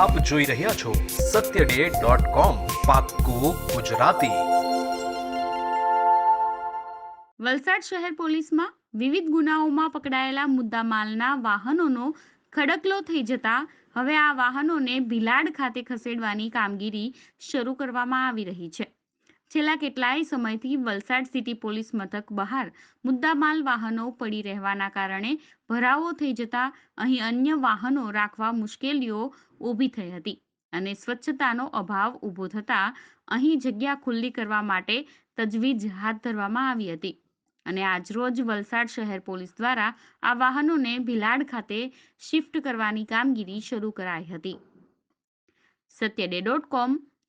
આપ જોઈ રહ્યા છો સત્ય ડે ગુજરાતી. વલસાડ શહેર પોલીસમાં વિવિધ ગુનાઓમાં પકડાયેલા મુદ્દામાલના વાહનોનો ખડકલો થઈ જતા હવે આ વાહનોને ભિલાડ ખાતે ખસેડવાની કામગીરી શરૂ કરવામાં આવી રહી છે. છેલ્લા કેટલાય સમયથી વલસાડ સિટી પોલીસ મથક બહાર મુદ્દામાલ વાહનો પડી રહેવાના કારણે ભરાવો થઈ જતા અહીં અન્ય વાહનો રાખવા મુશ્કેલીઓ ઊભી થઈ હતી અને સ્વચ્છતાનો અભાવ ઊભો થતા અહીં જગ્યા ખુલ્લી કરવા માટે તજવીજ હાથ ધરવામાં આવી હતી. અને આજરોજ વલસાડ શહેર પોલીસ દ્વારા આ વાહનોને ભિલાડ ખાતે શિફ્ટ કરવાની કામગીરી શરૂ કરાઈ હતી. સત્યડે ડોટ કોમ